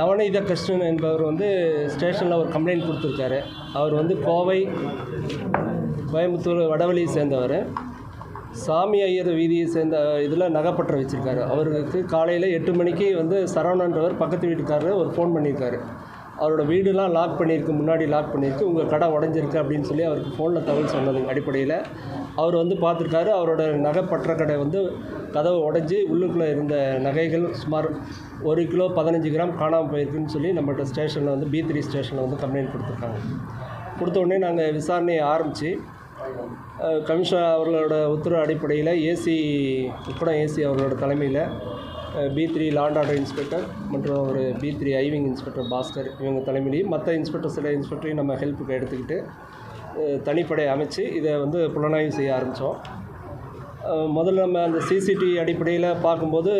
நவநீத கிருஷ்ணன் என்பவர் வந்து ஸ்டேஷனில் ஒரு கம்ப்ளைண்ட் கொடுத்துருக்காரு. அவர் வந்து கோவை கோயம்புத்தூர் வடவழியை சேர்ந்தவர். சாமி ஐயர் வீதியை சேர்ந்த இதில் நகைப்பற்ற வச்சுருக்காரு. அவருக்கு காலையில் எட்டு மணிக்கு வந்து சரவணன்றவர் பக்கத்து வீட்டுக்காரர் ஒரு ஃபோன் பண்ணியிருக்காரு அவரோட வீடுலாம் லாக் பண்ணியிருக்கு முன்னாடி லாக் பண்ணியிருக்கு உங்கள் கடை உடஞ்சிருக்கு அப்படின்னு சொல்லி அவருக்கு ஃபோனில் தகவல் சொன்னது அடிப்படையில். அவர் வந்து பார்த்துருக்காரு அவரோட நகை பற்ற கடை வந்து கதவு உடஞ்சி உள்ளுக்குள்ளே இருந்த நகைகள் சுமார் ஒரு கிலோ பதினஞ்சு கிராம் காணாமல் போயிருக்குன்னு சொல்லி நம்மள்கிட்ட ஸ்டேஷனில் வந்து பி த்ரீ ஸ்டேஷனில் வந்து கம்ப்ளைண்ட் கொடுத்துருக்காங்க. கொடுத்த உடனே நாங்கள் விசாரணையை ஆரம்பித்து கமிஷனர் அவர்களோட உத்தரவு அடிப்படையில் ஏசி உப்படம் ஏசி அவர்களோட தலைமையில் B three law and order inspector மற்றும் ஒரு பி த்ரீ ஐவிங் இன்ஸ்பெக்டர் பாஸ்கர் இவங்க தலைமையிலையும் மற்ற இன்ஸ்பெக்டர் சில இன்ஸ்பெக்டரையும் நம்ம ஹெல்ப்புக்கு எடுத்துக்கிட்டு தனிப்படை அமைச்சு இதை வந்து புலனாய்வு செய்ய ஆரம்பித்தோம் முதல்ல நம்ம அந்த சிசிடிவி அடிப்படையில் பார்க்கும்போது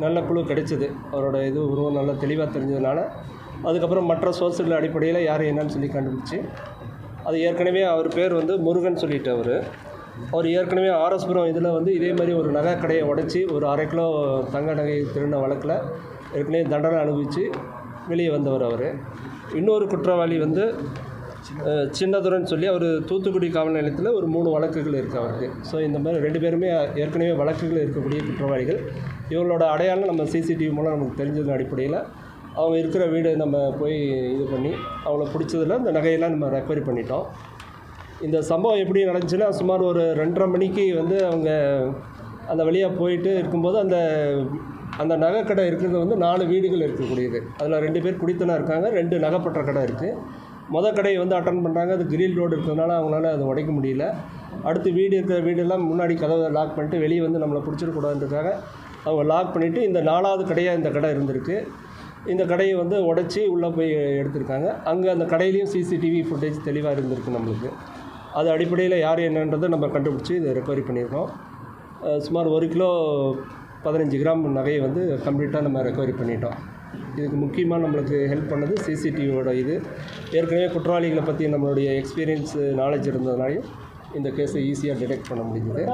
நல்ல குழு கிடைச்சிது. அவரோட இது உருவம் நல்லா தெளிவாக தெரிஞ்சதுனால அதுக்கப்புறம் மற்ற சோர்ஸுகள் அடிப்படையில் யார் என்னன்னு சொல்லி கண்டுபிடிச்சி அது ஏற்கனவே அவர் பேர் வந்து முருகன் சொல்லிட்டு அவர் அவர் ஏற்கனவே ஆர்எஸ்புரம் இதில் வந்து இதே மாதிரி ஒரு நகை கடையை உடச்சி ஒரு அரை கிலோ தங்க நகை திருடின வழக்கில் ஏற்கனவே தண்டனை அனுபவித்து வெளியே வந்தவர் அவர். இன்னொரு குற்றவாளி வந்து சின்னதுரன் சொல்லி அவர் தூத்துக்குடி காவல் நிலையத்தில் ஒரு மூணு வழக்குகள் இருக்குது அவருக்கு. ஸோ இந்த மாதிரி ரெண்டு பேருமே ஏற்கனவே வழக்குகள் இருக்கக்கூடிய குற்றவாளிகள். இவங்களோட அடையாளம் நம்ம சிசிடிவி மூலம் நமக்கு தெரிஞ்சதன் அடிப்படையில் அவங்க இருக்கிற வீடு நம்ம போய் இது பண்ணி அவங்கள பிடிச்சதில் இந்த நகையெல்லாம் நம்ம ரெக்கவரி பண்ணிட்டோம். இந்த சம்பவம் எப்படி நடந்துச்சுன்னா சுமார் ஒரு ரெண்டரை மணிக்கு வந்து அவங்க அந்த வழியாக போயிட்டு இருக்கும்போது அந்த அந்த நகைக்கடை இருக்கிறது வந்து நாலு வீடுகள் இருக்கக்கூடியது. அதில் ரெண்டு பேர் குடித்தனம் இருக்காங்க ரெண்டு நகைப்பற்ற கடை இருக்குது மொதல் கடையை வந்து அட்டன் பண்ணுறாங்க அது கிரில் ரோடு இருக்கிறதுனால அவங்களால அதை உடைக்க முடியல. அடுத்து வீடு இருக்கிற வீடெல்லாம் முன்னாடி கதவை லாக் பண்ணிட்டு வெளியே வந்து நம்மளை பிடிச்சிடக்கூடாதுன்றதுக்காக அவங்க லாக் பண்ணிவிட்டு இந்த நாலாவது கடையாக இந்த கடை இருந்திருக்கு. இந்த கடையை வந்து உடச்சி உள்ளே போய் எடுத்திருக்காங்க. அங்கே அந்த கடையிலையும் சிசிடிவி ஃபுட்டேஜ் தெளிவாக இருந்திருக்கு நம்மளுக்கு. அது அடிப்படையில் யார் என்னன்றதை நம்ம கண்டுபிடிச்சி இதை ரெக்கவரி பண்ணியிருக்கோம். சுமார் ஒரு கிலோ பதினஞ்சு கிராம் நகையை வந்து கம்ப்ளீட்டாக நம்ம ரெக்கவரி பண்ணிட்டோம். இதுக்கு முக்கியமாக நம்மளுக்கு ஹெல்ப் பண்ணது சிசிடிவியோட இது. ஏற்கனவே குற்றவாளிகளை பற்றி நம்மளுடைய எக்ஸ்பீரியன்ஸ் நாலேஜ் இருந்ததுனாலையும் இந்த கேஸை ஈஸியாக டிடெக்ட் பண்ண முடிஞ்சுது.